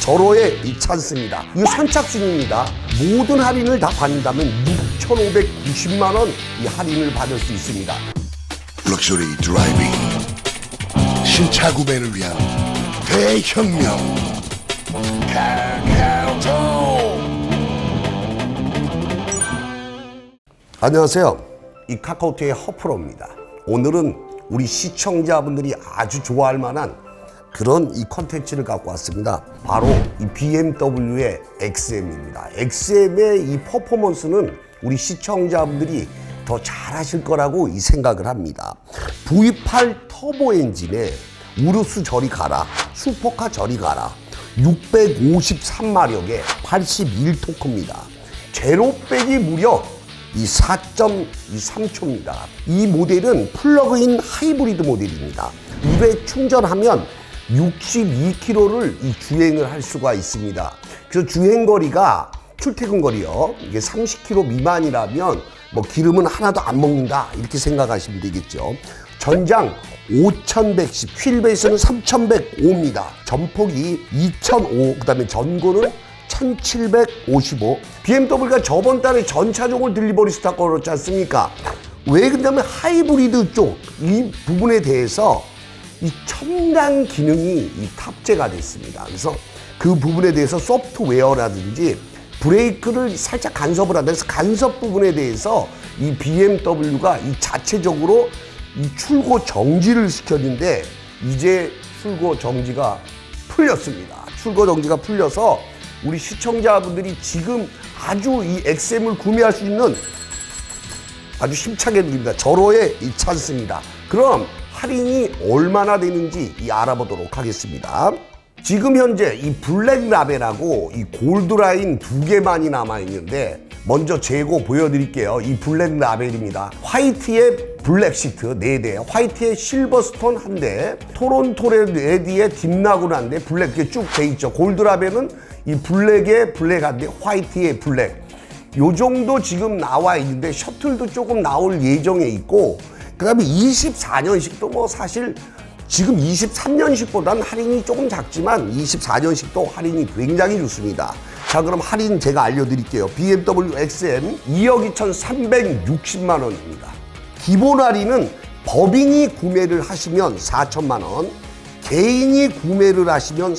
절호의 이 찬스입니다. 이거 선착순입니다. 모든 할인을 다 받는다면 6,590만 원 이 할인을 받을 수 있습니다. 럭셔리 드라이빙 신차 구매를 위한 대혁명 안녕하세요. 이 카카오톡의 허프로입니다. 오늘은 우리 시청자분들이 아주 좋아할 만한 그런 이 컨텐츠를 갖고 왔습니다. 바로 이 BMW의 XM입니다. XM의 이 퍼포먼스는 우리 시청자분들이 더 잘하실 거라고 이 생각을 합니다. V8 터보 엔진에 우르스 저리 가라, 슈퍼카 저리 가라, 653마력에 81토크입니다. 제로백이 무려 이 4.3초입니다. 이 모델은 플러그인 하이브리드 모델입니다. 입에 충전하면 62km를 이 주행을 할 수가 있습니다. 그래서 주행 거리가 출퇴근 거리요. 이게 30km 미만이라면 뭐 기름은 하나도 안 먹는다 이렇게 생각하시면 되겠죠. 전장 5110, 휠베이스는 3105입니다. 전폭이 2005, 그다음에 전고는 1755. BMW가 저번 달에 전 차종을 딜리버리 스타 걸었지 않습니까? 왜 그러냐면 하이브리드 쪽 이 부분에 대해서 이 첨단 기능이 이 탑재가 됐습니다. 그래서 그 부분에 대해서 소프트웨어라든지 브레이크를 살짝 간섭을 한다. 그래서 간섭 부분에 대해서 이 BMW가 이 자체적으로 이 출고 정지를 시켰는데 이제 출고 정지가 풀렸습니다. 출고 정지가 풀려서 우리 시청자분들이 지금 아주 이 XM을 구매할 수 있는 아주 힘차게 드립니다. 절호의 이 찬스입니다. 그럼 할인이 얼마나 되는지 이 알아보도록 하겠습니다. 지금 현재 이 블랙 라벨하고 이 골드 라인 두 개만이 남아 있는데 먼저 재고 보여드릴게요. 이 블랙 라벨입니다. 화이트의 블랙 시트 4대, 화이트의 실버스톤 1대, 토론토 레디의 딥라군 1대, 블랙 이렇게 쭉 돼 있죠. 골드 라벨은 이 블랙의 블랙 1대, 화이트의 블랙. 요 정도 지금 나와 있는데 셔틀도 조금 나올 예정에 있고 그 다음에 24년식도 뭐 사실 지금 23년식보다는 할인이 조금 작지만 24년식도 할인이 굉장히 좋습니다. 자 그럼 할인 제가 알려드릴게요. BMW XM 2억 2,360만 원입니다. 기본 할인은 법인이 구매를 하시면 4천만 원, 개인이 구매를 하시면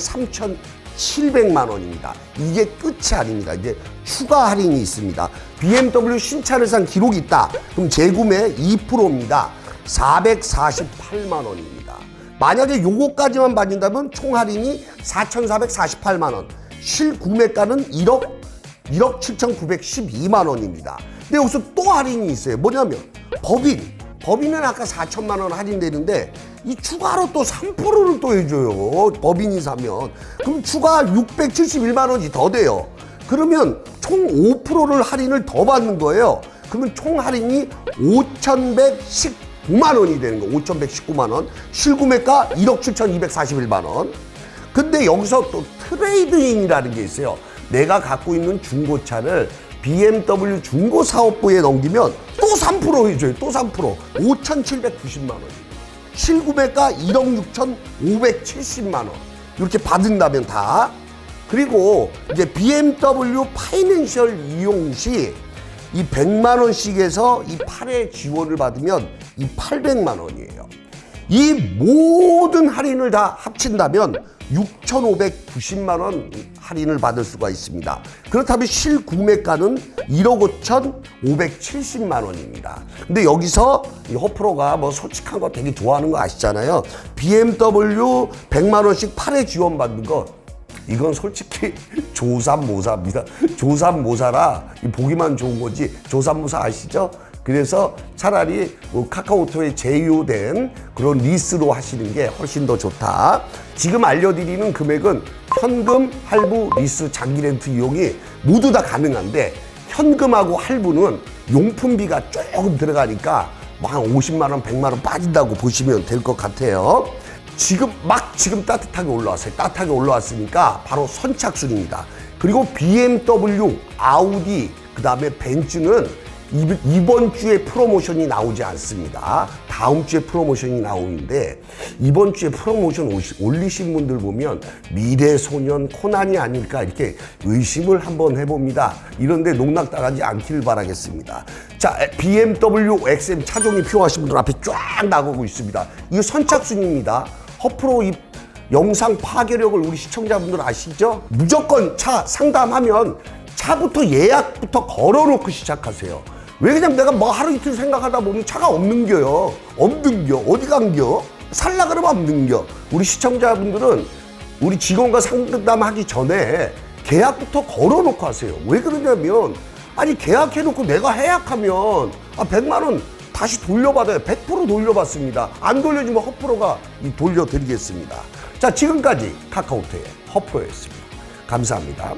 3,700만 원입니다. 이게 끝이 아닙니다. 이제 추가 할인이 있습니다. BMW 신차를 산 기록이 있다. 그럼 재구매 2%입니다. 448만 원입니다. 만약에 요거까지만 받는다면 총 할인이 4,448만 원. 실구매가는 1억 1억 7,912만 원입니다. 근데 여기서 또 할인이 있어요. 뭐냐면 법인. 법인은 아까 4천만 원 할인되는데 이 추가로 또 3%를 또 해줘요. 법인이 사면. 그럼 추가 671만 원이 더 돼요. 그러면 총 5%를 할인을 더 받는 거예요. 그러면 총 할인이 5,119만 원이 되는 거예요. 5,119만 원. 실구매가 1억 7,241만 원. 근데 여기서 또 트레이드인이라는 게 있어요. 내가 갖고 있는 중고차를 BMW 중고 사업부에 넘기면 또 3% 해줘요. 또 3%. 5,790만 원. 실구매가 1억 6,570만 원. 이렇게 받은다면 다. 그리고 이제 BMW 파이낸셜 이용 시 이 100만 원씩에서 이 8회 지원을 받으면 이 800만 원이에요. 이 모든 할인을 다 합친다면 6,590만 원 할인을 받을 수가 있습니다. 그렇다면 실구매가는 1억 5,570만 원입니다. 근데 여기서 이 허프로가 뭐 솔직한 거 되게 좋아하는 거 아시잖아요. BMW 100만 원씩 8회 지원 받는 거 이건 솔직히 조삼모사입니다. 조삼모사라 이 보기만 좋은 거지 조삼모사 아시죠? 그래서 차라리 뭐 카카오톡에 제휴된 그런 리스로 하시는 게 훨씬 더 좋다. 지금 알려드리는 금액은 현금, 할부, 리스, 장기 렌트 이용이 모두 다 가능한데 현금하고 할부는 용품비가 조금 들어가니까 뭐한 50만 원, 100만 원 빠진다고 보시면 될 것 같아요. 지금 막 지금 따뜻하게 올라왔어요. 따뜻하게 올라왔으니까 바로 선착순입니다. 그리고 BMW, 아우디, 그 다음에 벤츠는 이- 이번 주에 프로모션이 나오지 않습니다. 다음 주에 프로모션이 나오는데 이번 주에 프로모션 올리신 분들 보면 미래소년 코난이 아닐까 이렇게 의심을 한번 해봅니다. 이런데 농락당하지 않기를 바라겠습니다. 자, BMW XM 차종이 필요하신 분들 앞에 쫙 나가고 있습니다. 이거 선착순입니다. 허프로 이 영상 파괴력을 우리 시청자분들 아시죠? 무조건 차 상담하면 차부터 예약부터 걸어놓고 시작하세요. 왜 그냥 내가 뭐 하루 이틀 생각하다 보니 차가 없는겨요. 없는겨. 어디 간겨? 살라 그러면 없는겨. 우리 시청자분들은 우리 직원과 상담하기 전에 계약부터 걸어놓고 하세요. 왜 그러냐면 아니 계약해놓고 내가 해약하면 아 100만 원 다시 돌려받아요. 100% 돌려받습니다. 안 돌려주면 허프로가 이 돌려드리겠습니다. 자 지금까지 카카오톡의 허프로였습니다. 감사합니다.